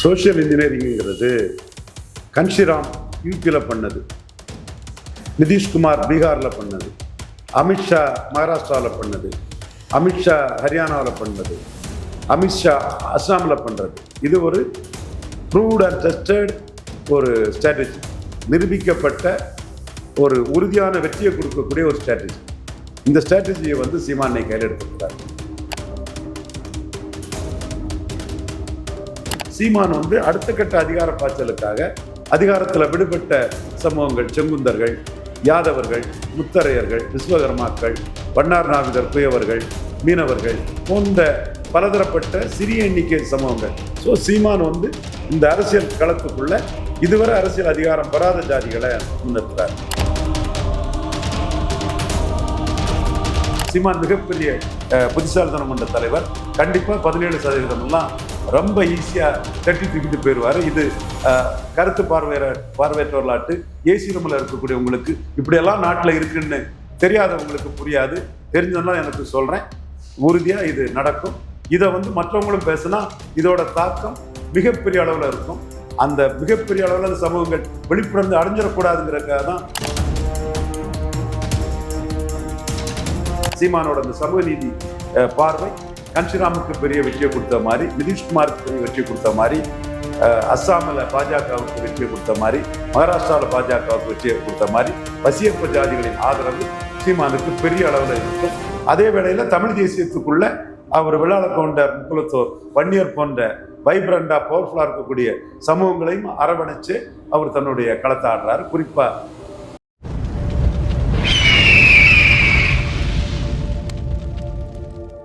Social இன்ஜினியரிங்கிறது கன்ஷிராம் யூபியில் பண்ணது. நிதிஷ்குமார் பீகாரில் பண்ணது. அமித்ஷா மகாராஷ்டிராவில் பண்ணது. அமித்ஷா ஹரியானாவில் பண்ணது. அமித்ஷா அஸ்ஸாமில் பண்ணுறது இது ஒரு ப்ரூவ்ட் அண்ட் டெஸ்டட் ஒரு ஸ்ட்ராட்டஜி. நிரூபிக்கப்பட்ட ஒரு உறுதியான வெற்றியை கொடுக்கக்கூடிய ஒரு ஸ்ட்ராட்டஜி. இந்த ஸ்ட்ராட்டஜியை வந்து சீமானை கையில் எடுத்துக்கிறார் சீமான் வந்து அடுத்த கட்ட அதிகார பாய்ச்சலுக்காக அதிகாரத்தில் விடுபட்ட சமூகங்கள் செங்குந்தர்கள் யாதவர்கள் முத்தரையர்கள் விஸ்வகர்மாக்கள் வண்ணார் நாவிதர் குயவர்கள் மீனவர்கள் போன்ற பலதரப்பட்ட சிறிய எண்ணிக்கை சமூகங்கள். ஸோ சீமான் வந்து இந்த அரசியல் களத்துக்குள்ள இதுவரை அரசியல் அதிகாரம் பெறாத ஜாதிகளை முன்னிறுத்துறார். சீமான் மிகப்பெரிய புத்திசாலித்தனம் கொண்ட தலைவர். கண்டிப்பாக பதினேழு சதவீதம் எல்லாம் ரொம்ப ஈஸியாக தட்டி தூக்கிட்டு போயிடுவார். இது கருத்து பார்வையற பார்வையற்றவர்களாட்டு ஏசி ரூமில் இருக்கக்கூடியவங்களுக்கு இப்படியெல்லாம் நாட்டில் இருக்குன்னு தெரியாதவங்களுக்கு புரியாது. தெரிஞ்சதெல்லாம் எனக்கு சொல்கிறேன் உறுதியாக இது நடக்கும். இதை வந்து மற்றவங்களும் பேசினா இதோட தாக்கம் மிகப்பெரிய அளவில் இருக்கும். அந்த மிகப்பெரிய அளவில் அந்த சமூகங்கள் வெளிப்படந்து அடைஞ்சிடக்கூடாதுங்கிறதுக்காக தான் சீமானோட அந்த சமூக நீதி பார்வை. கன்ஷிராமுக்கு பெரிய வெற்றியை கொடுத்த மாதிரி நிதிஷ்குமாருக்கு பெரிய வெற்றி கொடுத்த மாதிரி அஸ்ஸாமில் பாஜகவுக்கு வெற்றியை கொடுத்த மாதிரி மகாராஷ்டிராவில் பாஜகவுக்கு வெற்றியை கொடுத்த மாதிரி பசியப்ப ஜாதிகளின் ஆதரவு சீமானுக்கு பெரிய அளவில் இருக்கும். அதே வேளையில் தமிழ் தேசியத்துக்குள்ள அவர் விழால கவுண்டர் முக்குலத்தோர் வன்னியர் போன்ற வைப்ரண்டா பவர்ஃபுல்லாக இருக்கக்கூடிய சமூகங்களையும் அரவணைச்சு அவர் தன்னுடைய களத்தை ஆடுறாரு. குறிப்பாக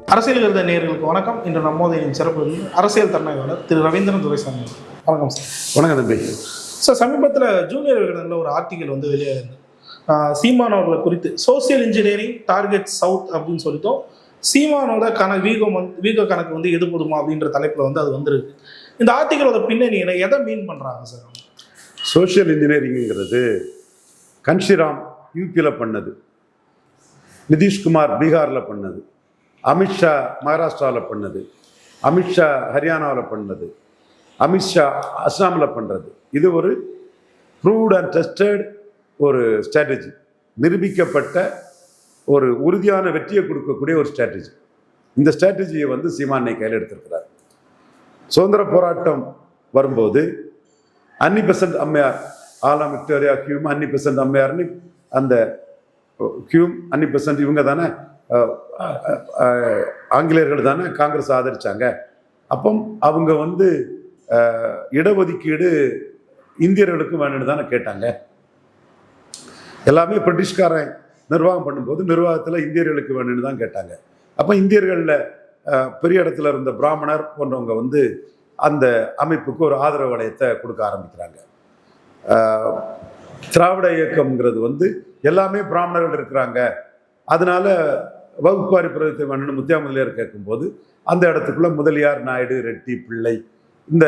அரசியல் எழுத நேயர்களுக்கு வணக்கம். இன்று நம்மோதையின் சிறப்பு அரசியல் தன்மையாளர் திரு ரவீந்திரன் துரைசாமி. வணக்கம் சார். வணக்கம் தம்பி. சார் சமீபத்தில் ஜூனியர் விகடனில் ஒரு ஆர்டிகல் வந்து வெளியாகுது ஆஹ் சீமான் அவர்களை குறித்து சோசியல் இன்ஜினியரிங் டார்கெட் சவுத் அப்படின்னு சொல்லிட்டோம். சீமானோட கண வீகம் வந்து வீக கணக்கு வந்து எது போதுமா அப்படின்ற தலைப்பில் வந்து அது வந்திருக்கு. இந்த ஆர்டிகளோட பின்னணி என்ன? எதை மீன் பண்ணுறாங்க சார்? சோஷியல் இன்ஜினியரிங்கிறது கன்ஷிராம் யூபியில் பண்ணது. நிதிஷ்குமார் பீகாரில் பண்ணது. அமித்ஷா மகாராஷ்டிராவில் பண்ணது. அமித்ஷா ஹரியானாவில் பண்ணது. அமித்ஷா அஸ்ஸாமில் பண்ணுறது இது ஒரு ப்ரூவ்ட் அண்ட் டெஸ்டட் ஒரு ஸ்ட்ராட்டஜி. நிரூபிக்கப்பட்ட ஒரு உறுதியான வெற்றியை கொடுக்கக்கூடிய ஒரு ஸ்ட்ராட்டஜி. இந்த ஸ்ட்ராட்டஜியை வந்து சீமானை கையில் எடுத்திருக்கிறார். சுதந்திர போராட்டம் வரும்போது அன்னி பெசன்ட் அம்மையார் ஆலாம் விக்டோரியா ஹியூம் அன்னி பெசன்ட் அம்மையார்னு அந்த கியூம் அன்னி பெசன்ட் இவங்க தானே? ஆங்கிலேயர்கள் தானே காங்கிரஸ் ஆதரித்தாங்க அப்போ அவங்க வந்து இடஒதுக்கீடு இந்தியர்களுக்கும் வேணும்னு தானே கேட்டாங்க. எல்லாமே பிரிட்டிஷ்காரன் நிர்வாகம் பண்ணும்போது நிர்வாகத்தில் இந்தியர்களுக்கு வேணும்னு தான் கேட்டாங்க. அப்போ இந்தியர்களில் பெரிய இடத்துல இருந்த பிராமணர் போன்றவங்க வந்து அந்த அமைப்புக்கு ஒரு ஆதரவு வளையத்தை கொடுக்க ஆரம்பிக்கிறாங்க. திராவிட இயக்கம்ங்கிறது வந்து எல்லாமே பிராமணர்கள் இருக்கிறாங்க. அதனால வகுப்பாரி பிரதத்தை மன்னன் முத்தியா முதலியார் கேட்கும்போது அந்த இடத்துக்குள்ள முதலியார் நாயுடு ரெட்டி பிள்ளை இந்த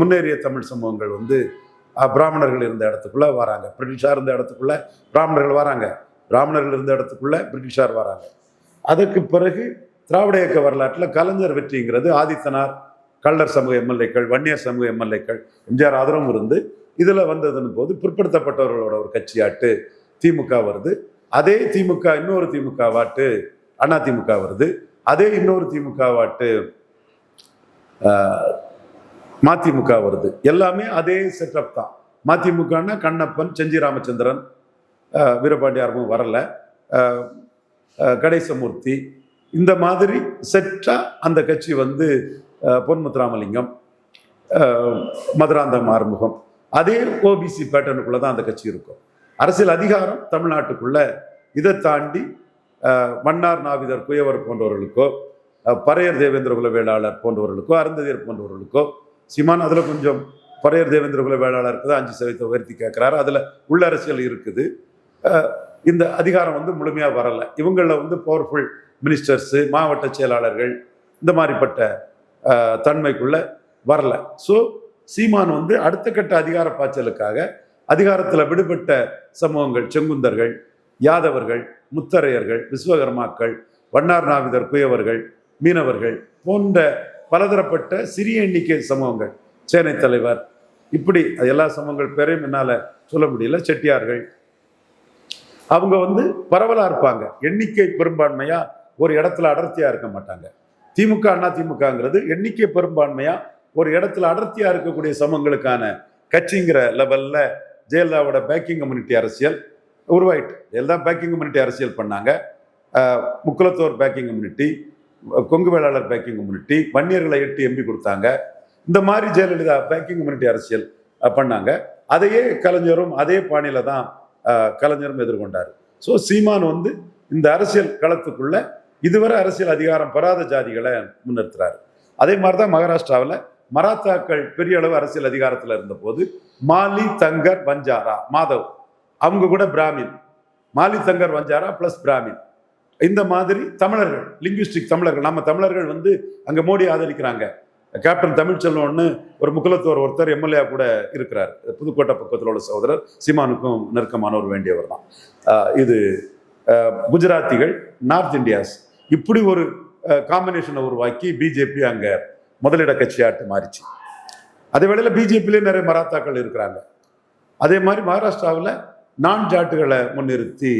முன்னேறிய தமிழ் சமூகங்கள் வந்து பிராமணர்கள் இருந்த இடத்துக்குள்ள வராங்க. பிரிட்டிஷார் இருந்த இடத்துக்குள்ள பிராமணர்கள் வராங்க. பிராமணர்கள் இருந்த இடத்துக்குள்ள பிரிட்டிஷார் வராங்க. அதற்கு பிறகு திராவிட இயக்க வரலாற்றில் கலைஞர் வெற்றிங்கிறது ஆதித்தனார் கள்ளர் சமூக எம்எல்ஏக்கள் வன்னியர் சமூக எம்எல்ஏக்கள் எம்ஜிஆர் ஆதரவும் இருந்து இதில் வந்ததுன்னு போது பிற்படுத்தப்பட்டவர்களோட ஒரு கட்சியாட்டு திமுக வருது. அதே திமுக இன்னொரு திமுக வாட்டு அண்ணா திமுக வருது. அதே இன்னொரு திமுக வாட்டு மதிமுக வருது. எல்லாமே அதே செட்டப் தான். மதிமுகன்னா கண்ணப்பன் செஞ்சி ராமச்சந்திரன் வீரபாண்டியாரமும் வரல. கணேசமூர்த்தி. இந்த மாதிரி செட்டா அந்த கட்சி வந்து ஆஹ், பொன் முத்துராமலிங்கம் ஆறுமுகம். அதே ஓபிசி பேட்டர்னுக்குள்ள தான் அந்த கட்சி இருக்கும். அரசியல் அதிகாரம் தமிழ்நாட்டுக்குள்ள இதை தாண்டி மன்னார் நாவிதர் குயவர் போன்றவர்களுக்கோ பறையர் தேவேந்திர குல வேளாளர் போன்றவர்களுக்கோ அருந்ததியர் போன்றவர்களுக்கோ சீமான் அதில் கொஞ்சம் பறையர் தேவேந்திர குல வேளாளருக்கு தான் அஞ்சு சதவீதம் உயர்த்தி கேட்குறாரு. அதில் உள்ள அரசியல் இருக்குது. இந்த அதிகாரம் வந்து முழுமையாக வரலை. இவங்களில் வந்து பவர்ஃபுல் மினிஸ்டர்ஸு மாவட்ட செயலாளர்கள் இந்த மாதிரிப்பட்ட தன்மைக்குள்ளே வரலை. வரல ஸோ சீமான் வந்து அடுத்த கட்ட அதிகார பாய்ச்சலுக்காக அதிகாரத்தில் விடுபட்ட சமூகங்கள் செங்குந்தர்கள் யாதவர்கள் முத்தரையர்கள் விஸ்வகர்மாக்கள் வண்ணார் நாவிதர் குயவர்கள் மீனவர்கள் போன்ற பலதரப்பட்ட சிறிய எண்ணிக்கை சமூகங்கள் சேனை தலைவர். இப்படி அது எல்லா சமூகங்கள் பேரையும் என்னால் சொல்ல முடியல. செட்டியார்கள். அவங்க வந்து பரவலாக இருப்பாங்க. எண்ணிக்கை பெரும்பான்மையாக ஒரு இடத்துல அடர்த்தியாக இருக்க மாட்டாங்க. திமுக அண்ணா திமுகங்கிறது எண்ணிக்கை பெரும்பான்மையாக ஒரு இடத்துல அடர்த்தியாக இருக்கக்கூடிய சமூகங்களுக்கான கட்சிங்கிற லெவலில் ஜெயலலிதாவோட பேக்கிங் கம்யூனிட்டி அரசியல் உருவாயிட்டு. எல்லாம் பேக்கிங் கம்யூனிட்டி அரசியல் பண்ணாங்க. Mukkulathor backward community Kongu Vellalar backward community வன்னியர்களை எட்டு எம்பி கொடுத்தாங்க. இந்த மாதிரி ஜெயலலிதா பேக்கிங் கம்யூனிட்டி அரசியல் பண்ணாங்க. அதையே கலைஞரும் அதே பாணியில தான் கலைஞரும் எதிர்கொண்டார். ஸோ சீமான் வந்து இந்த அரசியல் களத்துக்குள்ள இதுவரை அரசியல் அதிகாரம் பெறாத ஜாதிகளை முன்னிறுத்துறாரு. அதே மாதிரி தான் மகாராஷ்டிராவில் மராத்தாக்கள் பெரிய அளவு அரசியல் அதிகாரத்தில் இருந்தபோது மாலி தங்கர் பஞ்சாரா மாதவ். அவங்க கூட பிராமின். மாலி சங்கர் வஞ்சாரா ப்ளஸ் பிராமின். இந்த மாதிரி தமிழர்கள் லிங்குவிஸ்டிக் தமிழர்கள். நம்ம தமிழர்கள் வந்து அங்கே மோடி ஆதரிக்கிறாங்க. கேப்டன் தமிழ்ச்செல்வன்னு ஒரு முகலத்தோர் ஒருத்தர் எம்எல்ஏ கூட இருக்கிறார். புதுக்கோட்டை பக்கத்தில் உள்ள சகோதரர். சீமானுக்கும் நெருக்கமானவர் வேண்டியவர் தான். இது குஜராத்திகள் நார்த் இந்தியாஸ். இப்படி ஒரு காம்பினேஷனை உருவாக்கி பிஜேபி அங்கே முதலிட கட்சியாட்டு மாறிச்சு. அதே வேளையில் பிஜேபியிலே நிறைய மராத்தாக்கள் இருக்கிறாங்க. அதே மாதிரி மகாராஷ்டிராவில் நான் ஜாட்டுகளை முன்னிறுத்தி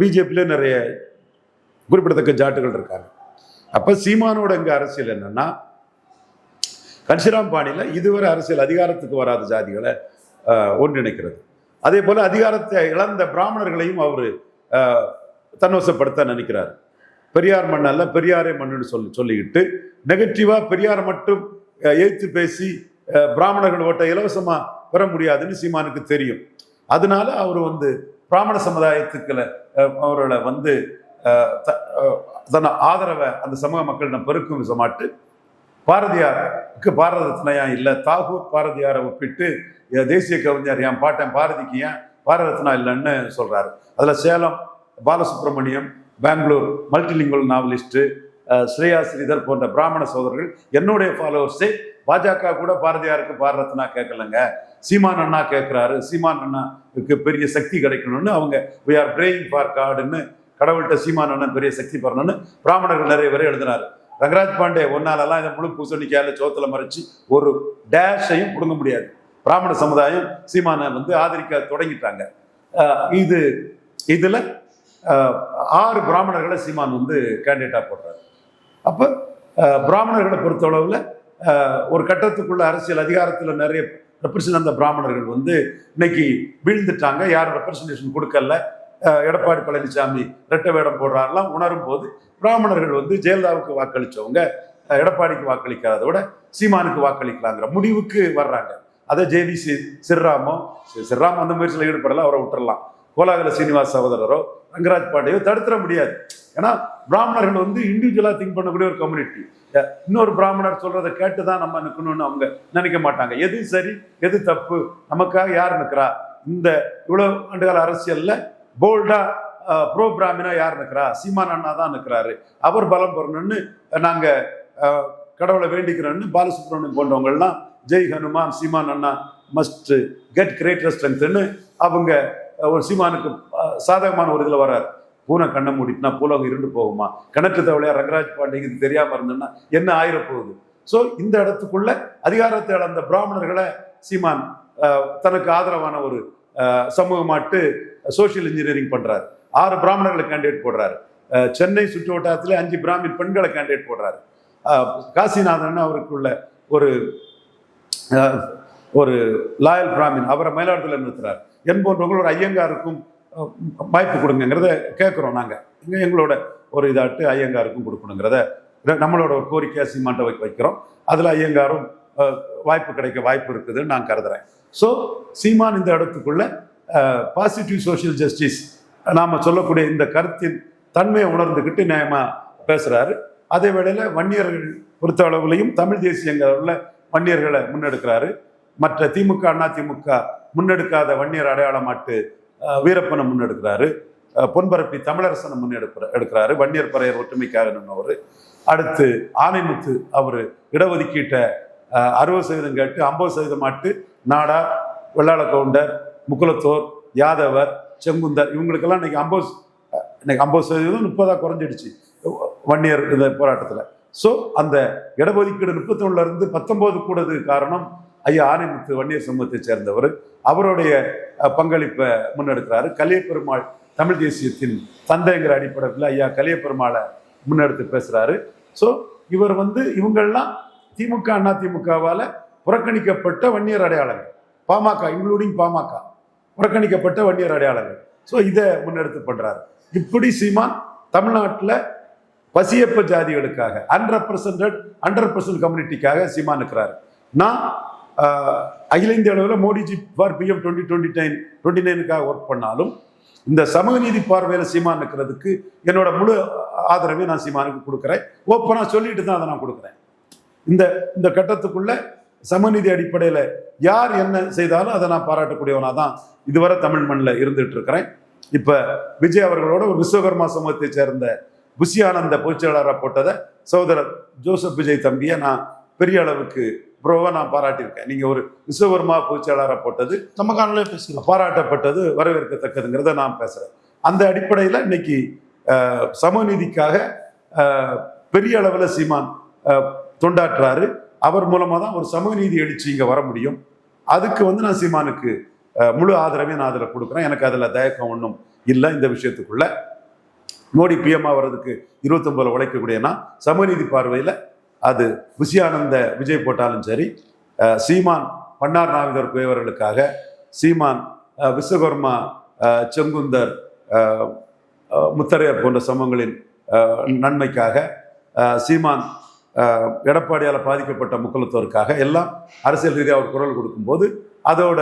பிஜேபியிலே நிறைய குறிப்பிடத்தக்க ஜாட்டுகள் இருக்காங்க. அப்போ சீமானோட இங்கே அரசியல் என்னன்னா கன்சிராம் பாணியில் இதுவரை அரசியல் அதிகாரத்துக்கு வராத ஜாதிகளை ஒன்றிணைக்கிறது. அதே போல் அதிகாரத்தை இழந்த பிராமணர்களையும் அவர் தன்வசப்படுத்த நினைக்கிறார். பெரியார் மண் அல்ல பெரியாரே மண்ணுன்னு சொல்லி சொல்லிக்கிட்டு நெகட்டிவாக பெரியார் மட்டும் எழுத்து பேசி பிராமணர்கள் ஓட்டை இலவசமாக பெற முடியாதுன்னு சீமானுக்கு தெரியும். அதனால அவர் வந்து பிராமண சமுதாயத்துக்களை அவரோட அவர்களை வந்து த- தன் ஆதரவை அந்த சமூக மக்களிடம் பெருக்கும் விசமாட்டு பாரதியாருக்கு பாரத ரத்னையா இல்லை தாகூர் பாரதியாரை ஒப்பிட்டு தேசிய கவிஞர் என் பாட்டன் பாரதிக்கு ஏன் பாரத ரத்னா இல்லைன்னு சொல்கிறாரு அதில் சேலம் பாலசுப்ரமணியம் பெங்களூர் மல்டிலிங்குவல் நாவலிஸ்ட்டு ஸ்ரேயா ஸ்ரீதர் போன்ற பிராமண சோதரர்கள் என்னுடைய ஃபாலோவர்ஸே பாஜக கூட பாரதியாருக்கு பாரத ரத்னா கேட்கலங்க. சீமான் அண்ணா கேட்குறாரு சீமான் அண்ணாவுக்கு பெரிய சக்தி கிடைக்கணும்னு அவங்க வி ஆர் பிரேயிங் ஃபார் காடுன்னு கடவுள்கிட்ட சீமான் அண்ணன் பெரிய சக்தி பெறணும்னு பிராமணர்கள் நிறைய பேர் எழுதினாரு. ரங்கராஜ் பாண்டே ஒன்னாலெல்லாம் இதை முழு பூசணிக்காயில் சோத்தில் மறைச்சு ஒரு டேஷையும் பிடுங்க முடியாது. பிராமண சமுதாயம் சீமானை வந்து ஆதரிக்க தொடங்கிட்டாங்க. இது இதில் ஆறு பிராமணர்களை சீமான் வந்து கேண்டிடேட்டாக போடுறாரு. அப்போ பிராமணர்களை பொறுத்தளவில் ஒரு கட்டத்துக்குள்ள அரசியல் அதிகாரத்தில் நிறைய ரெப்ரசன்ட் அந்த பிராமணர்கள் வந்து இன்னைக்கு வீழ்ந்துட்டாங்க. யாரும் ரெப்ரசன்டேஷன் கொடுக்கல. எடப்பாடி பழனிசாமி ரெட்டை வேடம் போடுறாரெல்லாம் உணரும் போது பிராமணர்கள் வந்து ஜெயலலிதாவுக்கு வாக்களித்தவங்க எடப்பாடிக்கு வாக்களிக்காததை விட சீமானுக்கு வாக்களிக்கலாங்கிற முடிவுக்கு வர்றாங்க. அதை ஜேவி சி சிர்ராமோ சி- அந்த முயற்சியில் ஈடுபடல அவரை விட்டுறலாம். கோலாகல சீனிவாஸ் சகோதரரோ ரங்கராஜ் பாண்டியை தடுத்துட முடியாது. ஏன்னா பிராமணர்கள் வந்து இண்டிவிஜுவலாக திங்க் பண்ணக்கூடிய ஒரு கம்யூனிட்டி இன்னொரு பிராமணர் சொல்றதை கேட்டு தான் நம்ம நிற்கணும்னு அவங்க நினைக்க மாட்டாங்க. எது சரி எது தப்பு நமக்காக யார் நிற்கிறா இந்த இவ்வளவு ஆண்டுகால அரசியல்ல போல்டா ப்ரோ பிராமினா யார் நிற்கிறா சீமான் அண்ணா தான் நிற்கிறாரு அவர் பலம் பெறணும்னு நாங்க கடவுளை வேண்டிக்கிறோம்னு Balasubramaniam போன்றவங்கள்லாம் Jai Hanuman Seeman Anna must get greater ஸ்ட்ரென்த்னு அவங்க ஒரு சீமானுக்கு சாதகமான ஒரு இதில் வராரு பூனை கண்ணை மூடிட்டுனா பூலகம் இருண்டு போகுமா? கணக்கு தவளையா ரங்கராஜ் பாண்டியக்கு இது தெரியாமல் இருந்ததுன்னா என்ன ஆயிரப்போகுது? ஸோ இந்த இடத்துக்குள்ள அதிகாரத்தை இழந்த பிராமணர்களை சீமான் தனக்கு ஆதரவான ஒரு சமூகமாட்டு சோஷியல் இன்ஜினியரிங் பண்ணுறாரு ஆறு பிராமணர்களை கேண்டிடேட் போடுறாரு. சென்னை சுற்று வட்டாரத்தில் அஞ்சு பிராமின் பெண்களை கேண்டிடேட் போடுறாரு. காசிநாதன் அவருக்குள்ள ஒரு ஒரு லாயல் பிராமின் அவரை மயிலாடுதுறையில் நிறுத்துறாரு. என்போன்றவங்க ஒரு ஐயங்காருக்கும் வாய்ப்பு கொடுங்கிறத கேட்குறோம் நாங்கள் இங்கே எங்களோட ஒரு இதாட்டு ஐயங்காருக்கும் கொடுக்கணுங்கிறத நம்மளோட ஒரு கோரிக்கையாக சீமாண்ட வைக்க வைக்கிறோம். அதில் ஐயங்காரும் வாய்ப்பு கிடைக்க வாய்ப்பு இருக்குதுன்னு நான் கருதுறேன். ஸோ சீமான் இந்த இடத்துக்குள்ள பாசிட்டிவ் சோஷியல் ஜஸ்டிஸ் நாம் சொல்லக்கூடிய இந்த கருத்தின் தன்மையை உணர்ந்துக்கிட்டு நியாயமாக பேசுகிறாரு அதே வேளையில் வன்னியர்கள் பொறுத்த அளவுலையும் தமிழ் தேசியங்களில் வன்னியர்களை முன்னெடுக்கிறாரு. மற்ற திமுக அண்ணா திமுக முன்னெடுக்காத வன்னியர் அடையாளமாட்டு வீரப்பனை முன்னெடுக்கிறாரு. பொன்பரப்பி தமிழரசனை முன்னெடுக்கிற எடுக்கிறாரு. வன்னியர் பறையர் ஒற்றுமைக்காக நின்றவர் அடுத்து ஆனைமுத்து அவர் இடஒதுக்கீட்டை அறுபது சதவீதம் கேட்டு ஐம்பது சதவீதம் ஆட்டு நாடார் வெள்ளாள கவுண்டர் முக்குலத்தோர் யாதவர் செங்குந்தர் இவங்களுக்கெல்லாம் இன்னைக்கு ஐம்பது இன்னைக்கு ஐம்பது சதவீதம் முப்பதாக குறைஞ்சிடுச்சு. வன்னியர் இந்த போராட்டத்தில். ஸோ அந்த இடஒதுக்கீடு முப்பத்தொன்னுல இருந்து பத்தொன்பது கூடது காரணம் ஐயா ஆணைமுத்து வன்னியர் சமூகத்தை சேர்ந்தவர். அவருடைய பங்களிப்பை முன்னெடுக்கிறாரு. கலியப்பெருமாள் தமிழ் தேசியத்தின் தந்தைங்கிற அடிப்படையில் ஐயா கலியப்பெருமாளை முன்னெடுத்து பேசுறாரு. ஸோ இவர் வந்து இவங்கெல்லாம் திமுக அண்ணா திமுகவால் புறக்கணிக்கப்பட்ட வன்னியர் அடையாளங்கள். பாமக இன்க்ளூடிங் பாமக புறக்கணிக்கப்பட்ட வன்னியர் அடையாளங்கள். ஸோ இதை முன்னெடுத்து பண்ணுறாரு இப்படி சீமான் தமிழ்நாட்டில் பசியப்ப ஜாதிகளுக்காக அன்ரெப்ரசன்ட் ஹண்ட்ரட் பர்சன்ட் கம்யூனிட்டிக்காக சீமான் இருக்கிறாரு நான் அகில இந்திய அளவில் Modiji for PM twenty twenty nine twenty நைனுக்காக work பண்ணாலும் இந்த சமூக நீதி பார்வையில் சீமான் இருக்கிறதுக்கு என்னோட முழு ஆதரவை நான் சீமானுக்கு கொடுக்குறேன். ஓப்பனாக சொல்லிட்டு தான் அதை நான் கொடுக்குறேன். இந்த இந்த கட்டத்துக்குள்ள சமநீதி அடிப்படையில் யார் என்ன செய்தாலும் அதை நான் பாராட்டக்கூடியவனாக தான் இதுவரை தமிழ் மண்ணில் இருந்துட்டு இருக்கிறேன். இப்போ விஜய் அவர்களோட ஒரு விஸ்வகர்மா சமூகத்தை சேர்ந்த புஷி ஆனந்த பொதுச்செயலாளராக போட்டதை சகோதரர் ஜோசப் விஜய் தம்பியை நான் பெரிய அளவுக்கு ப்ரோவை நான் பாராட்டியிருக்கேன். நீங்கள் ஒரு விஸ்வகர்மா பொதுச்செயலாளராக போட்டது காணொலியே பேசிக்கலாம் பாராட்டப்பட்டது வரவேற்கத்தக்கதுங்கிறத நான் பேசுகிறேன் அந்த அடிப்படையில் இன்னைக்கு அஹ், சமூக நீதிக்காக அஹ், பெரிய அளவில் சீமான் தொண்டாற்றுறாரு அவர் மூலமாக தான் ஒரு சமூக நீதி எழுச்சி இங்கே வர முடியும். அதுக்கு வந்து நான் சீமானுக்கு முழு ஆதரவையும் நான் அதில் கொடுக்குறேன். எனக்கு அதில் தயக்கம் ஒன்றும் இல்லை இந்த விஷயத்துக்குள்ள. மோடி பிஎம் ஆகிறதுக்கு இருபத்தொம்பதில் உழைக்கக்கூடியனா சமூகநீதி பார்வையில் அது புஷியானந்த விஜய் போட்டாலும் சரி சீமான் பன்னார் நாவிதர் குயவர்களுக்காக சீமான் விஸ்வகர்மா செங்குந்தர் முத்தரையர் போன்ற சமூகங்களின் நன்மைக்காக சீமான் எடப்பாடியால் பாதிக்கப்பட்ட முக்கியத்துவருக்காக எல்லாம் அரசியல் ரீதியாக அவர் குரல் கொடுக்கும்போது அதோட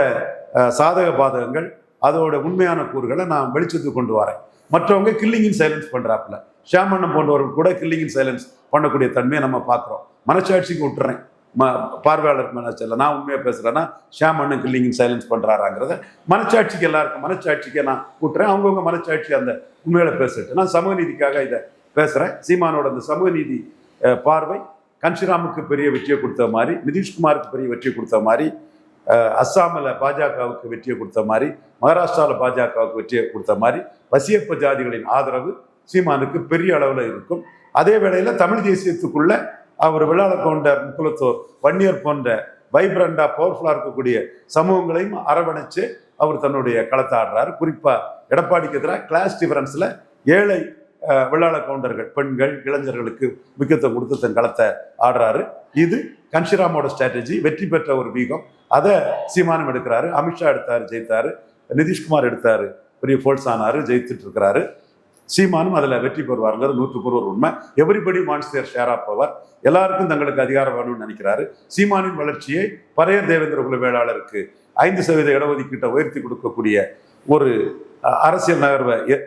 சாதக பாதகங்கள் அதோட உண்மையான கூறுகளை நான் வெளிச்சத்துக்கு கொண்டு வரேன். மற்றவங்க கில்லிங்கின் சைலன்ஸ் பண்ணுறாப்புல ஷியாமண்ணன் போன்றவர்கள் கூட கில்லிங்கின் சைலன்ஸ் பண்ணக்கூடிய தன்மையை நம்ம பார்க்குறோம். மனசாட்சிக்கு விட்டுறேன். ம பார்வையாளர் மனசில் நான் உண்மையாக பேசுகிறேன்னா ஷியாம் அண்ணன் கில்லிங் சைலன்ஸ் பண்ணுறாராங்கிறத மனச்சாட்சிக்கு எல்லாருக்கும் மனச்சாட்சிக்கு நான் விட்டுறேன். அவங்கவுங்க மனச்சாட்சி அந்த உண்மையில பேசிட்டு நான் சமூக நீதிக்காக இதை பேசுகிறேன் சீமானோட அந்த சமூக நீதி பார்வை கன்ஷிராமுக்கு பெரிய வெற்றியை கொடுத்த மாதிரி நிதிஷ்குமாருக்கு பெரிய வெற்றியை கொடுத்த மாதிரி அஸ்ஸாமில் பாஜகவுக்கு வெற்றியை கொடுத்த மாதிரி மகாராஷ்டிராவில் பாஜகவுக்கு வெற்றியை கொடுத்த மாதிரி வசியப்ப ஜாதிகளின் ஆதரவு சீமானுக்கு பெரிய அளவில் இருக்கும். அதே வேளையில் தமிழ் தேசியத்துக்குள்ள அவர் விழால கவுண்டர் முக்குலத்தோர் வன்னியர் போன்ற வைப்ரண்டா பவர்ஃபுல்லாக இருக்கக்கூடிய சமூகங்களையும் அரவணைச்சு அவர் தன்னுடைய களத்தை ஆடுறாரு. குறிப்பாக எடப்பாடிக்கு எதிராக கிளாஸ் டிஃபரன்ஸில் ஏழை விழாள கவுண்டர்கள் பெண்கள் இளைஞர்களுக்கு முக்கியத்துவம் கொடுத்து தன் களத்தை ஆடுறாரு. இது கன்ஷிராமோட ஸ்ட்ராட்டஜி வெற்றி பெற்ற ஒரு வீகம். அதை சீமானம் எடுக்கிறாரு அமித்ஷா எடுத்தார் ஜெயித்தார் நிதிஷ்குமார் எடுத்தார் பெரிய ஃபோல்ஸ் ஆனார் ஜெயித்துட்டு இருக்கிறாரு. சீமானும் அதில் வெற்றி பெறுவாருங்கிறது நூற்றுக்கு ஒரு உண்மை. Everybody wants their share of power எல்லாருக்கும் தங்களுக்கு அதிகாரம் வேணும்னு நினைக்கிறாரு. சீமானின் வளர்ச்சியை பரையர் தேவேந்திர குல வேளாளருக்கு ஐந்து சதவீத இடஒதுக்கீட்டை உயர்த்தி கொடுக்கக்கூடிய ஒரு அரசியல் நகர்வை ஏ-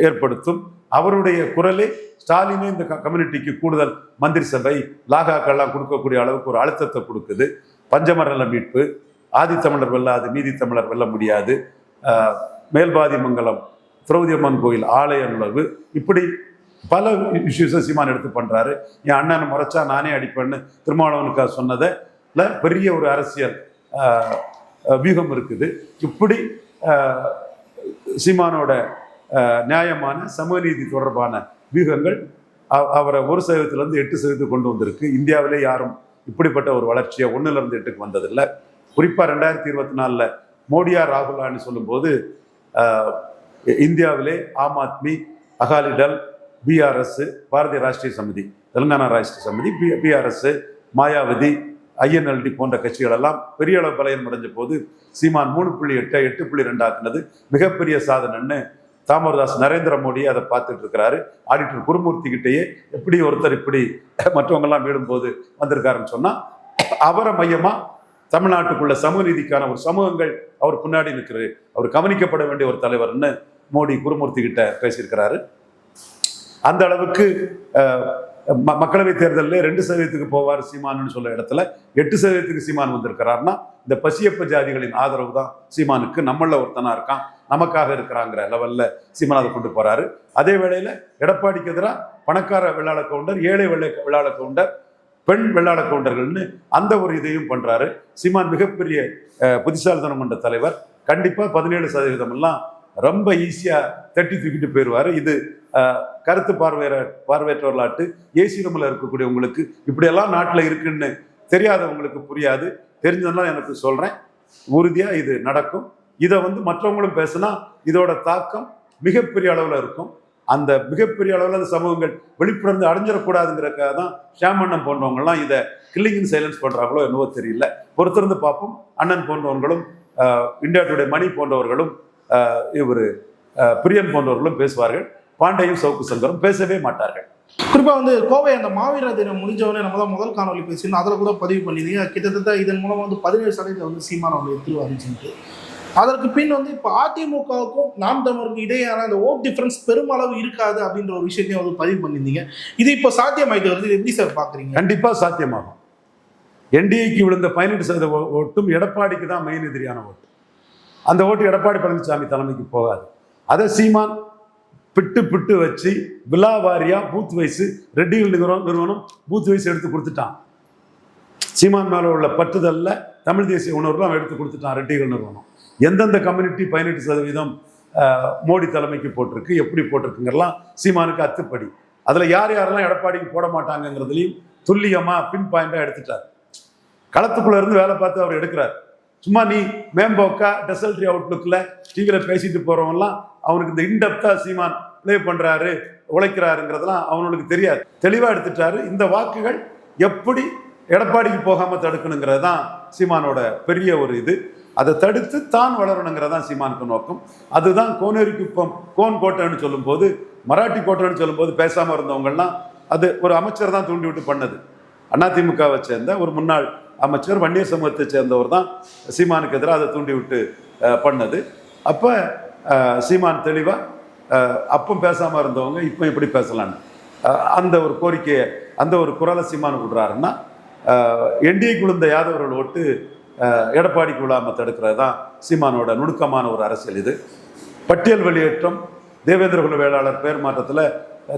ஏற்படுத்தும். அவருடைய குரலே ஸ்டாலினே இந்த க- கம்யூனிட்டிக்கு கூடுதல் மந்திரி சபை லாகாக்கெல்லாம் கொடுக்கக்கூடிய அளவுக்கு ஒரு அழுத்தத்தை கொடுக்குது. பஞ்சமரல மீட்பு ஆதித்தமிழர் வெல்லாது நீதி தமிழர் வெல்ல முடியாது. மேல்பாதிமங்கலம் மேல்பாதி மங்கலம் திரௌதி அம்மன் கோயில் ஆலய நுழைவு. இப்படி பல இஷ்யூஸை சீமான் எடுத்து பண்ணுறாரு என் அண்ணனை முறைச்சா நானே அடிப்பேன்னு திருமாவளவனுக்கா சொன்னதில் பெரிய ஒரு அரசியல் வியூகம் இருக்குது. இப்படி சீமானோட நியாயமான சமூகநீதி தொடர்பான வியூகங்கள் அவரை ஒரு சதவீதத்திலேருந்து எட்டு சதவீதத்துக்கு கொண்டு வந்திருக்கு. இந்தியாவிலே யாரும் இப்படிப்பட்ட ஒரு வளர்ச்சியை ஒன்றுலேருந்து எட்டுக்கு வந்ததில்லை. குறிப்பாக ரெண்டாயிரத்தி இருபத்தி நாலில் மோடியா ராகுலான்னு சொல்லும்போது இந்தியாவிலே Aam Aadmi Akali Dal BRS Bharatiya Rashtriya Samithi Telangana Rashtriya Samithi B BRS Mayawati INLD போன்ற கட்சிகள் எல்லாம் பெரிய அளவு பலயம் அடைஞ்ச போது சீமான் மூணு புள்ளி எட்டு எட்டு புள்ளி ரெண்டாக்குனது மிகப்பெரிய சாதனைன்னு தாமரதாஸ் நரேந்திர மோடி அதை பார்த்துட்டு இருக்கிறாரு. ஆடிட்டர் குருமூர்த்தி கிட்டேயே எப்படி ஒருத்தர் இப்படி மற்றவங்கெல்லாம் விடும்போது வந்திருக்காருன்னு சொன்னால் அவரை மையமாக தமிழ்நாட்டுக்குள்ள சமூக நீதிக்கான ஒரு சமூகங்கள் அவர் பின்னாடி நிற்கிறது. அவர் கவனிக்கப்பட வேண்டிய ஒரு தலைவர்னு மோடி குருமூர்த்தி கிட்ட பேசியிருக்கிறாரு. அந்த அளவுக்கு மக்களவை தேர்தலில் ரெண்டு சதவீதத்துக்கு போவார் சீமானு சொல்ல இடத்துல எட்டு சதவீதத்துக்கு சீமான் வந்திருக்கிறாருன்னா இந்த பசியப்ப ஜாதிகளின் ஆதரவு தான் சீமானுக்கு நம்மள ஒருத்தனா இருக்கான் நமக்காக இருக்கிறாங்கிற லெவல்ல சீமான் அதை கொண்டு போறாரு. அதே வேளையில எடப்பாடிக்கு எதிராக பணக்கார வெள்ளாள கவுண்டர் ஏழை வெள்ளை வெள்ளாள கவுண்டர் பெண் வெள்ளாள கவுண்டர்கள்னு அந்த ஒரு இதையும் பண்றாரு. சீமான் மிகப்பெரிய புத்திசாலித்தனம் கொண்ட தலைவர். கண்டிப்பா பதினேழு சதவீதம் எல்லாம் ரொம்ப ஈஸியாக தட்டி தூக்கிட்டு போயிடுவாரு இது கருத்து பார்வையற பார்வையற்றவர்களாட்டு ஏசி ரூமில் இருக்கக்கூடிய உங்களுக்கு இப்படியெல்லாம் நாட்டில் இருக்குன்னு தெரியாதவங்களுக்கு புரியாது. தெரிஞ்சதெல்லாம் எனக்கு சொல்கிறேன் உறுதியாக இது நடக்கும். இதை வந்து மற்றவங்களும் பேசினா இதோட தாக்கம் மிகப்பெரிய அளவில் இருக்கும். அந்த மிகப்பெரிய அளவில் அந்த சமூகங்கள் வெளிப்புறந்து அடைஞ்சிடக்கூடாதுங்கிறக்காக தான் ஷியாமண்ணன் போன்றவங்கலாம் இதை கில்லிங் சைலன்ஸ் பண்ணுறாங்களோ என்னவோ தெரியல. பொறுத்திருந்து பார்ப்போம். அண்ணன் போன்றவர்களும் இந்தியா டுடே மணி போன்றவர்களும் இவர் பிரியன் போன்றவர்களும் பேசுவார்கள். பாண்டையும் சவுக்கு சங்கரும் பேசவே மாட்டார்கள். குறிப்பா வந்து கோவை அந்த மாவீரர் தினம் முடிஞ்சவொடனே நம்ம தான் முதல் காணொலி பேசியிருந்தோம். அதில் கூட பதிவு பண்ணியிருந்தீங்க. கிட்டத்தட்ட இதன் மூலம் வந்து பதினேழு சதவீதம் வந்து சீமான் அவருடைய தீர்வு அறிஞ்சுட்டு அதற்கு பின் வந்து இப்போ அதிமுகவுக்கும் நாம் தமிழருக்கு இடையேயான அந்த ஓட் டிஃபரன்ஸ் பெருமளவு இருக்காது அப்படின்ற ஒரு விஷயத்தையும் வந்து பதிவு பண்ணியிருந்தீங்க. இது இப்போ சாத்தியமாயிட்டு வருது. இது எப்படி சார் பார்க்குறீங்க கண்டிப்பா சாத்தியமாகும். என்டிஏக்கு விழுந்த பதினெட்டு சதவீத ஓட்டும் எடப்பாடிக்கு தான் மெயின் எதிரியான ஓட்டு அந்த ஓட்டு எடப்பாடி பழனிசாமி தலைமைக்கு போகாது. அதை சீமான் பிட்டு பிட்டு வச்சு விழாவாரியா பூத் வயசு ரெட்டிகள் நிறுவனம் நிறுவனம் பூத் வயசு எடுத்து கொடுத்துட்டான். சீமான் மேல உள்ள பற்றுதல்ல தமிழ் தேசிய உணர்வு அவன் எடுத்து கொடுத்துட்டான் ரெட்டிகள் நிறுவனம். எந்தெந்த கம்யூனிட்டி பதினெட்டு சதவீதம் மோடி தலைமைக்கு போட்டிருக்கு எப்படி போட்டிருக்குங்கிறலாம் சீமானுக்கு அத்துப்படி. அதுல யார் யாரெல்லாம் எடப்பாடிக்கு போட மாட்டாங்கங்கிறதுலையும் துல்லியமா பின் பாயிண்டா எடுத்துட்டார். களத்துக்குள்ள இருந்து வேலை பார்த்து அவர் எடுக்கிறார். சும்மா நீ மேம்போக்கா டெசல்ட்ரி அவுட்லுக்கில் டிவியில் பேசிட்டு போகிறவங்கலாம் அவனுக்கு இந்த இன்டெப்த்தாக சீமான் ப்ளே பண்ணுறாரு உழைக்கிறாருங்கிறதெல்லாம் அவனுக்கு தெரியாது. தெளிவாக எடுத்துட்டாரு. இந்த வாக்குகள் எப்படி எடப்பாடிக்கு போகாமல் தடுக்கணுங்கிறது தான் சீமானோட பெரிய ஒரு இது. அதை தடுத்து தான் வளரணுங்கிறது தான் சீமானுக்கு நோக்கம். அதுதான் கோனேரி குப்பம் கோன் கோட்டைன்னு சொல்லும்போது மராட்டி கோட்டைன்னு சொல்லும்போது பேசாமல் இருந்தவங்கள்லாம் அது ஒரு அமைச்சர் தான் தூண்டி விட்டு பண்ணது அதிமுகவை சேர்ந்த ஒரு முன்னாள் அமைச்சர் வன்னியர் சமூகத்தை சேர்ந்தவர் தான் சீமானுக்கு எதிராக அதை தூண்டி விட்டு பண்ணது. அப்போ சீமான் தெளிவாக அப்போ பேசாமல் இருந்தவங்க இப்போ இப்படி பேசலான்னு. அந்த ஒரு கோரிக்கையை அந்த ஒரு குரலை சீமான் விடுறாருன்னா என்டிஏ குழுந்த யாதவர்கள் ஓட்டு எடப்பாடிக்கு விழாமல் தடுக்கிறது தான் சீமானோட நுணுக்கமான ஒரு அரசியல் இது. பட்டியல் வெளியேற்றம் தேவேந்திர குல வேளாளர் பேர் மாற்றத்தில்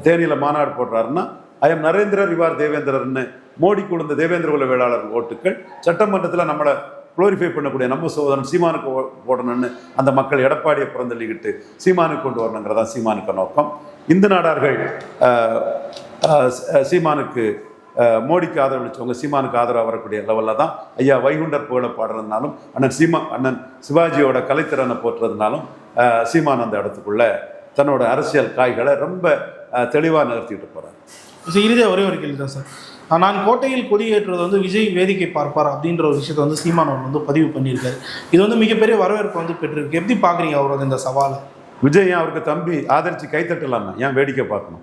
தேனியில் மாநாடு போடுறாருன்னா ஐ எம் நரேந்திரர் இவார் தேவேந்திரர்னு மோடி கொடுத்த தேவேந்திர குல வேளாளர் ஓட்டுக்கள் சட்டமன்றத்தில் நம்மளை குளோரிஃபை பண்ணக்கூடிய நம்ம சோதரன் சீமானுக்கு போடணும்னு அந்த மக்கள் எடப்பாடியை புறந்தள்ளிக்கிட்டு சீமானுக்கு கொண்டு வரணுங்கிறதா சீமானுக்கு நோக்கம். இந்து நாடார்கள் சீமானுக்கு மோடிக்கு ஆதரவளித்தவங்க சீமானுக்கு ஆதரவு வரக்கூடிய லெவலில் தான் ஐயா வைகுண்டர் புகழை பாடுறதுனாலும் அண்ணன் சீமா அண்ணன் சிவாஜியோட கலைத்திறனை போற்றுறதுனாலும் சீமான் அந்த இடத்துக்குள்ள தன்னோட அரசியல் காய்களை ரொம்ப தெளிவாக நகர்த்திட்டு போகிறார் சரி, இறுதியா ஒரே ஒரு கேள்வி தான் சார். நான் கோட்டையில் கொடியேற்றுவது வந்து விஜய் வேடிக்கை பார்ப்பார் அப்படின்ற ஒரு விஷயத்தை வந்து சீமான் அவர் வந்து பதிவு பண்ணியிருக்காரு. இது வந்து மிகப்பெரிய வரவேற்பு வந்து பெற்றிருக்கு. எப்படி பார்க்குறீங்க அவரோட இந்த சவாலை? விஜய் ஏன் அவருக்கு தம்பி ஆதரித்து கைத்தட்டலாமா? ஏன் வேடிக்கை பார்க்கணும்?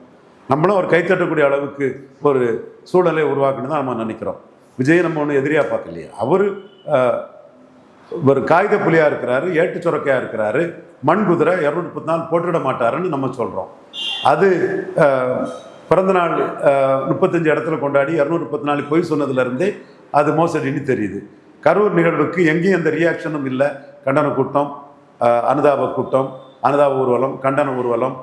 நம்மளும் ஒரு கைத்தட்டக்கூடிய அளவுக்கு ஒரு சூழலை உருவாக்கணும் தான் நம்ம நினைக்கிறோம். விஜய் நம்ம ஒன்றும் எதிரியாக பார்க்கலையே. அவர் ஒரு காகித புலியாக இருக்கிறாரு ஏட்டு சுரக்கையாக இருக்கிறாரு மண் குதிரை இரநூத்தி முப்பத்தி நாள் போட்டுவிட மாட்டாருன்னு நம்ம சொல்கிறோம் அது பிறந்தநாள் முப்பத்தஞ்சு இடத்துல கொண்டாடி இரநூறு முப்பத்தி நாலு பொய் சொன்னதுலேருந்தே அது மோசடின்னு தெரியுது. கரூர் நிகழ்வுக்கு எங்கேயும் எந்த ரியாக்ஷனும் இல்லை. கண்டன கூட்டம் அனுதாப கூட்டம் அனுதாப ஊர்வலம் கண்டன ஊர்வலம்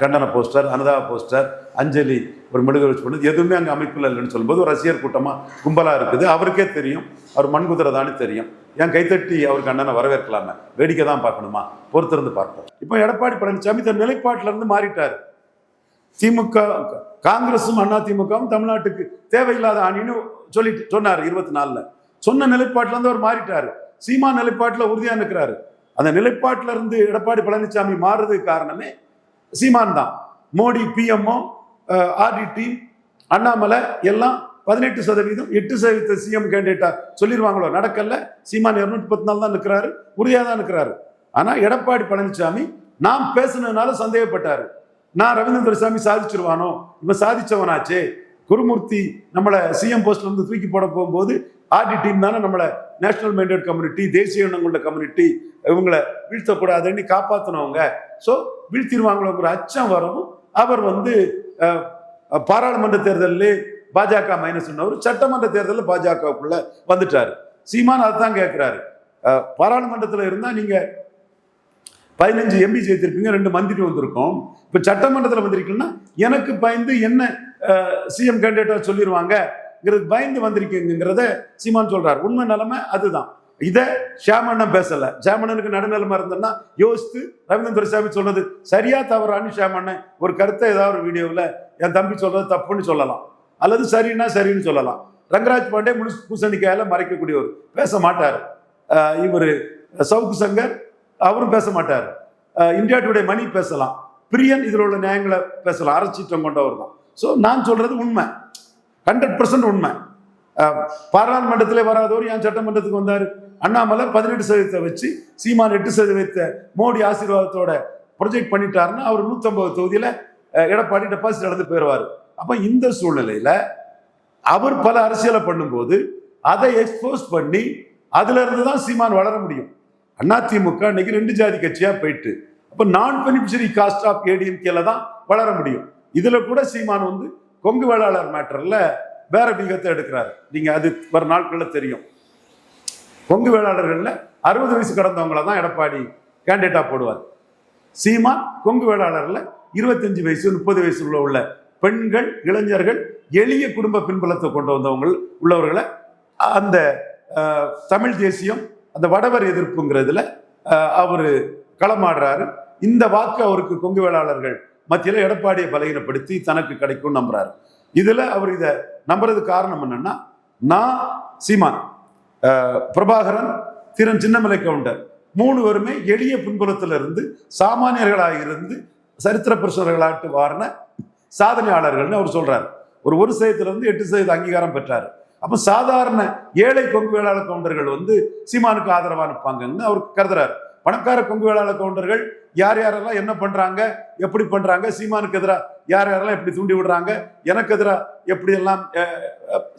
கண்டன போஸ்டர் அனுதாப போஸ்டர் அஞ்சலி ஒரு மெழுகு வச்சு பண்ணது எதுவுமே அங்கே அமைப்பில் இல்லைன்னு சொல்லும்போது ஒரு ரசிகர் கூட்டமாக கும்பலாக இருக்குது. அவருக்கே தெரியும். அவர் மண் குதிரை தானே தெரியும். ஏன் கைத்தட்டி அவருக்கு அண்ணனை வரவேற்கலாமே? வேடிக்கை தான் பார்க்கணுமா? பொறுத்திருந்து பார்ப்போம். இப்போ எடப்பாடி பழனிசாமி தன் நிலைப்பாட்டிலேருந்து மாறிட்டார். திமுக காங்கிரஸும் அண்ணா திமுகவும் தமிழ்நாட்டுக்கு தேவையில்லாத அணின்னு சொல்லிட்டு சொன்னார் இருபத்தி நாலில் சொன்ன நிலைப்பாட்டில் இருந்து அவர் மாறிட்டார். சீமா நிலைப்பாட்டில் உறுதியாக நிற்கிறாரு அந்த நிலைப்பாட்டில் இருந்து எடப்பாடி பழனிசாமி மாறுறதுக்கு காரணமே சீமான் தான். மோடி பிஎம்ஓ ஆர்டிடி அண்ணாமலை எல்லாம் பதினெட்டு சதவீதம் எட்டு சதவீத சிஎம் கேண்டிடேட்டா சொல்லிடுவாங்களோ நடக்கல. சீமான் இரநூத்தி பத்து நாள் தான் நிற்கிறாரு உறுதியாக தான் இருக்கிறாரு ஆனால் எடப்பாடி பழனிசாமி நாம் பேசுனதுனால சந்தேகப்பட்டாரு. நான் ரவீந்திர சாமி சாதிச்சிருவானோ? இவன் சாதிச்சவனாச்சே. குருமூர்த்தி நம்மளை சிஎம் போஸ்ட்ல இருந்து தூக்கி போட போகும்போது ஆர்டி டீம் தானே நம்மளை நேஷனல் மைண்டட் கம்யூனிட்டி தேசிய எண்ணங்களுள்ள கம்யூனிட்டி இவங்களை வீழ்த்தக்கூடாதுன்னு காப்பாற்றினவங்க ஸோ வீழ்த்திடுவாங்களோங்கிற அச்சம் வரவும் அவர் வந்து பாராளுமன்ற தேர்தலில் பாஜக மைனஸ் சொன்னவர் சட்டமன்ற தேர்தலில் பாஜகவுக்குள்ள வந்துட்டார். சீமான் அதைத்தான் கேட்கிறாரு பாராளுமன்றத்தில் இருந்தால் நீங்கள் பதினஞ்சு எம்பி சேர்த்திருப்பீங்க ரெண்டு மந்திரி வந்திருக்கோம். இப்போ சட்டமன்றத்தில் வந்திருக்கீங்கன்னா எனக்கு பயந்து என்ன சிஎம் கேண்டிடேட்டாக சொல்லிடுவாங்கங்கிறது பயந்து வந்திருக்கீங்கிறத சீமான் சொல்றார். உண்மை நிலைமை அதுதான். இதை ஷியாமண்ணன் பேசல. ஷியாமண்ணனுக்கு நடுநிலைமை இருந்தேன்னா யோசித்து ரவீந்திரன் துரைசாமி சொன்னது சரியா தவறான்னு ஷியாமண்ணன் ஒரு கருத்தை ஏதாவது ஒரு வீடியோவில் என் தம்பி சொல்றது தப்புன்னு சொல்லலாம். அல்லது சரின்னா சரின்னு சொல்லலாம். ரங்கராஜ் பாண்டே முழு பூசணிக்காயில மறைக்கக்கூடியவர். பேச மாட்டார். இவர் சவுக்கு சங்கர் அவரும் பேச மாட்டார் இந்தியா டுடே மணி பேசலாம். பிரியன் இதில் உள்ள நியாயங்களை பேசலாம். அரசிட்டம் கொண்டவர் தான். ஸோ நான் சொல்றது உண்மை. ஹண்ட்ரட் பர்சன்ட் உண்மை. பாராளுமன்றத்தில் வராதவர் ஏன் சட்டமன்றத்துக்கு வந்தார்? அண்ணாமலை பதினெட்டு சதவீதத்தை வச்சு சீமான் எட்டு சதவீதத்தை மோடி ஆசீர்வாதத்தோட ப்ரொஜெக்ட் பண்ணிட்டாருன்னா அவர் நூற்றம்பது தொகுதியில் எடப்பாடி டெபாசிட் நடந்து போயிடுவார் அப்போ இந்த சூழ்நிலையில் அவர் பல அரசியலை பண்ணும்போது அதை எக்ஸ்போஸ் பண்ணி அதுலேருந்து தான் சீமான் வளர முடியும். அதிமுக இன்னைக்கு ரெண்டு ஜாதி கட்சியா போயிட்டு. அப்ப நான் பெனிஃபிஷரி காஸ்ட் ஆஃப் ஏடிஎம்கேல தான் வளர முடியும். இதுல கூட சீமான் வந்து கொங்கு வேளாளர் மேட்டர்ல வேற பீகத்தை எடுக்கிறாரு. நீங்க அது வர நாட்கள்ல தெரியும். கொங்கு வேளாளர்கள்ல அறுபது வயசு கடந்தவங்கள தான் எடப்பாடி கேண்டிடேட்டா போடுவார். சீமான் கொங்கு வேளாளர்ல இருபத்தஞ்சு வயசு முப்பது வயசு உள்ள உள்ள பெண்கள் இளைஞர்கள் எளிய குடும்ப பின்பலத்தை கொண்டு வந்தவங்க உள்ளவர்களை அந்த தமிழ் தேசியம் அந்த வடவர் எதிர்ப்புங்கிறதுல அவர் களமாடுறாரு. இந்த வாக்கு அவருக்கு கொங்கு வேளாளர்கள் மத்தியில் எடப்பாடியை பலகீனப்படுத்தி தனக்கு கிடைக்கும் நம்புறாரு. இதுல அவர் இதை நம்புறது காரணம் என்னன்னா நான் சீமான் பிரபாகரன் திறன் சின்னமலை கவுண்டர் மூணு பேருமே எளிய பின்புலத்தில் இருந்து சாமானியர்களாக இருந்து சரித்திர பிரசுரர்களாட்டு வாரின சாதனையாளர்கள்னு அவர் சொல்றாரு. ஒரு ஒரு சதவீதத்திலிருந்து எட்டு சதவீத அங்கீகாரம் பெற்றாரு. அப்போ சாதாரண ஏழை கொங்கு வேளாள கவுண்டர்கள் வந்து சீமானுக்கு ஆதரவாக நிற்பாங்கன்னு அவர் கருதுறாரு. பணக்கார கொங்கு வேளாள கவுண்டர்கள் யார் யாரெல்லாம் என்ன பண்றாங்க எப்படி பண்றாங்க சீமானுக்கு எதிராக யார் யாரெல்லாம் எப்படி தூண்டி விடுறாங்க எனக்கு எதிராக எப்படி எல்லாம்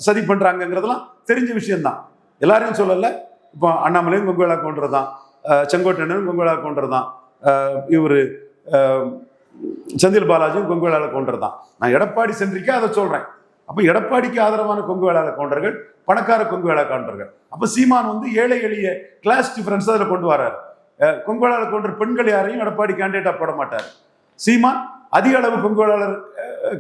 சதி பண்றாங்கங்கிறதெல்லாம் தெரிஞ்ச விஷயம்தான். எல்லாரையும் சொல்லல. இப்போ அண்ணாமலையும் கொங்கு வேளாளர் கவுண்டர் தான் செங்கோட்டையனும் கொங்கு வேளாளர் கவுண்டர் தான் இவர் செந்தில் பாலாஜியும் கொங்கு வேளாள கவுண்டர் தான் நான் எடப்பாடி சென்றிருக்கேன் அதை சொல்றேன். அப்போ எடப்பாடிக்கு ஆதரவான கொங்கு வேளாளர் கவுண்டர்கள் பணக்கார கொங்கு வேளாளர் கவுண்டர்கள். அப்போ சீமான் வந்து ஏழை எளிய கிளாஸ் டிஃபரன்ஸ் அதில் கொண்டு வராரு. கொங்கு வேளாளர் கவுண்டர் பெண்கள் யாரையும் எடப்பாடி கேண்டிடேட்டாக போட மாட்டார். சீமான் அதிக அளவு கொங்கு வேளாளர்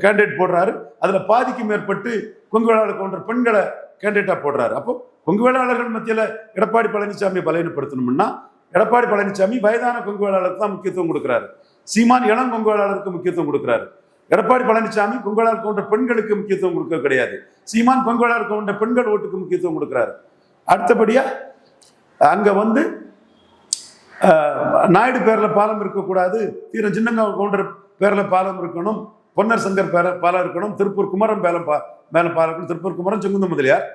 கேண்டிடேட் போடுறாரு. அதில் பாதிக்கு மேற்பட்டு கொங்கு வேளாளர் கவுண்டர் பெண்களை கேண்டிடேட்டாக போடுறாரு. அப்போ கொங்கு வேளாளர்கள் மத்தியில் எடப்பாடி பழனிசாமி பலவீனப்படுத்தணும்னா எடப்பாடி பழனிசாமி வயதான கொங்கு வேளாளருக்கு தான் முக்கியத்துவம் கொடுக்குறாரு. சீமான் இளம் கொங்கு வேளாளருக்கு முக்கியத்துவம் கொடுக்குறாரு. எடப்பாடி பழனிசாமி கொங்கோலார் கவுண்ட பெண்களுக்கு முக்கியத்துவம் கொடுக்க கிடையாது. சீமான் கொங்கு வேளாளர் கவுண்டர் பெண்கள் ஓட்டுக்கு முக்கியத்துவம் கொடுக்குறாரு. அடுத்தபடியா அங்க வந்து நாயுடு பேரில் பாலம் இருக்கக்கூடாது தீர சின்னங்க கவுண்டர் பேரில் பாலம் இருக்கணும் பொன்னர் சங்கர் பேர பாலம் இருக்கணும் திருப்பூர் குமரம் பேலம் பா மேல பாலம் இருக்கணும் திருப்பூர் குமரம் செங்குந்த முதலியார்.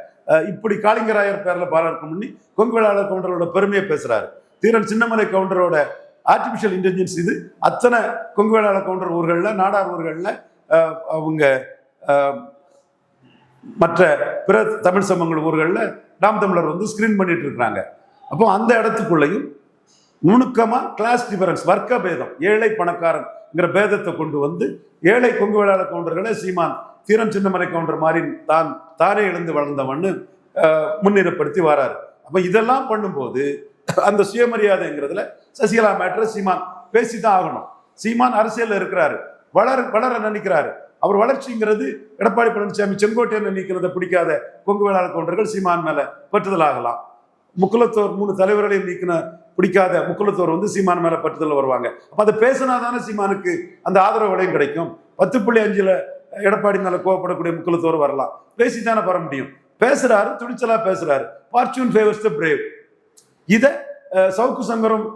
இப்படி காளிங்கராயர் பேரில் பாலம் இருக்கணும்னு கொங்கு கவுண்டரோட பெருமையை பேசுறாரு. தீரன் சின்னமலை கவுண்டரோட ஆர்டிஃபிஷியல் இன்டெலிஜென்ஸ் இது. அத்தனை கொங்கு கவுண்டர் ஊர்களில் நாடார் ஊர்களில் அவங்க மற்ற பிற தமிழ் சமூகங்கள் ஊர்களில் நாம் தமிழர் வந்து ஸ்க்ரீன் பண்ணிட்டு இருக்கிறாங்க அப்போ அந்த இடத்துக்குள்ளேயும் நுணுக்கமாக கிளாஸ் டிஃபரன்ஸ் வர்க்க பேதம் ஏழை பணக்காரன்ங்கிற பேதத்தை கொண்டு வந்து ஏழை கொங்கு வேளாள கவுண்டர்களை சீமான் தீரன் சின்னமலை கவுண்டர் மாதிரி தான் தானே எழுந்து வளர்ந்தவன்னு முன்னிறப்படுத்தி முன்னிலைப்படுத்தி வராரு. அப்போ இதெல்லாம் பண்ணும்போது அந்த சுயமரியாதைங்கிறதுல சசிகலா மேட்ரு சீமான் பேசி தான் ஆகணும். சீமான் அரசியலில் இருக்கிறாரு. வளர வளர நினைக்கிறாரு. அவர் வளர்ச்சிங்கிறது எடப்பாடி பழனிசாமி செங்கோட்டையன் நினைக்கிறத பிடிக்காத கொங்கு வேளாளர் கவுண்டர்கள் சீமான் மேல பற்றுதல் ஆகலாம். முக்குலத்தோர் மூணு தலைவர்களையும் நீக்கின பிடிக்காத முக்குலத்தோர் வந்து சீமான் மேல பற்றுதல் வருவாங்க. அப்ப அதை பேசினா தானே சீமானுக்கு அந்த ஆதரவு கிடைக்கும். பத்து புள்ளி அஞ்சுல எடப்பாடி மேல கோவப்படக்கூடிய முக்குலத்தோர் வரலாம். பேசி தானே வர முடியும். பேசுறாரு துணிச்சலா பேசுறாரு. ஃபார்ச்சூன் ஃபேவர்ஸ் த பிரேவ் இதை சவுக்கு சங்கரம்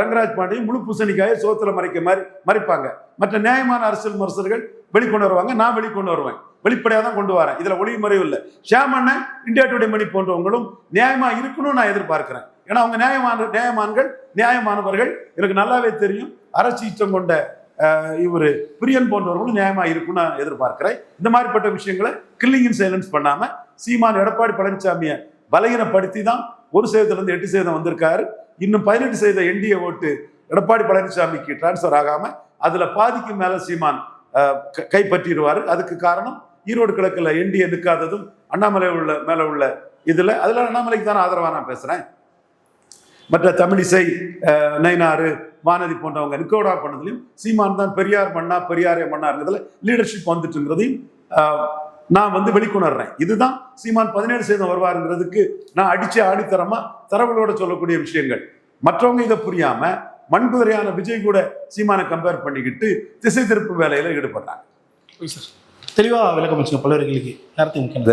ரங்கராஜ் பாண்டியும் முழு பூசணிக்காயை சோத்துல மறைக்க மாதிரி மறைப்பாங்க. மற்ற நியாயமான அரசியல் விமர்சகர்கள் வெளிக்கொண்டு வருவாங்க நான் வெளிக்கொண்டு வருவேன். வெளிப்படையாக தான் கொண்டு வரேன். இதில் ஒளி முறையும் இல்லை. ஷியாமண்ணன் இந்தியா டுடே மணி போன்றவங்களும் நியாயமாக இருக்கணும்னு நான் எதிர்பார்க்கிறேன். ஏன்னா அவங்க நியாயமான நியாயமான்கள் நியாயமானவர்கள். எனக்கு நல்லாவே தெரியும். அரசீச்சம் கொண்ட இவர் பிரியன் போன்றவர்களும் நியாயமாக இருக்கும்னு நான் எதிர்பார்க்கிறேன். இந்த மாதிரிப்பட்ட விஷயங்களை கில்லிங் இன் சைலன்ஸ் பண்ணாமல் சீமான் எடப்பாடி பழனிசாமியை பலகீனப்படுத்தி தான் ஒரு சதவீதத்துல எட்டு சதவீதம் வந்திருக்காரு. இன்னும் பதினெட்டு சதவீத என்டிஏ ஓட்டு எடப்பாடி பழனிசாமிக்கு டிரான்ஸ்ஃபர் ஆகாம அதுல பாதிக்கு மேல சீமான் கைப்பற்றிடுவார் க- அதுக்கு காரணம் ஈரோடு கிழக்குல என்டிஏ நிற்காததும் அண்ணாமலை உள்ள மேல உள்ள இதுல. அதுல அண்ணாமலைக்கு தானே ஆதரவா நான் பேசுறேன். மற்ற தமிழிசை நயினாறு வானதி போன்றவங்க நிக்கோடா பண்ணதுலையும் சீமான் தான் பெரியார் மண்ணா பெரியாரே மண்ணாங்கிறதுல லீடர்ஷிப் வந்துட்டுங்கிறதையும் நான் வந்து வெளிக்கொணர்றேன். இதுதான் சீமான் பதினேழு சதவீதம் வருவாருங்கிறதுக்கு நான் அடிச்சு ஆடித்தரமா தரவுகளோட சொல்லக்கூடிய விஷயங்கள். மற்றவங்க இதை புரியாம மண்குதிரையான விஜய் கூட சீமானை கம்பேர் பண்ணிக்கிட்டு திசை திருப்பு வேலையில ஈடுபட்டாங்க சார் தெளிவாக விளக்கம் வச்சுங்க பல்வேறு கேள்விக்கு நேரத்தை முக்கியம்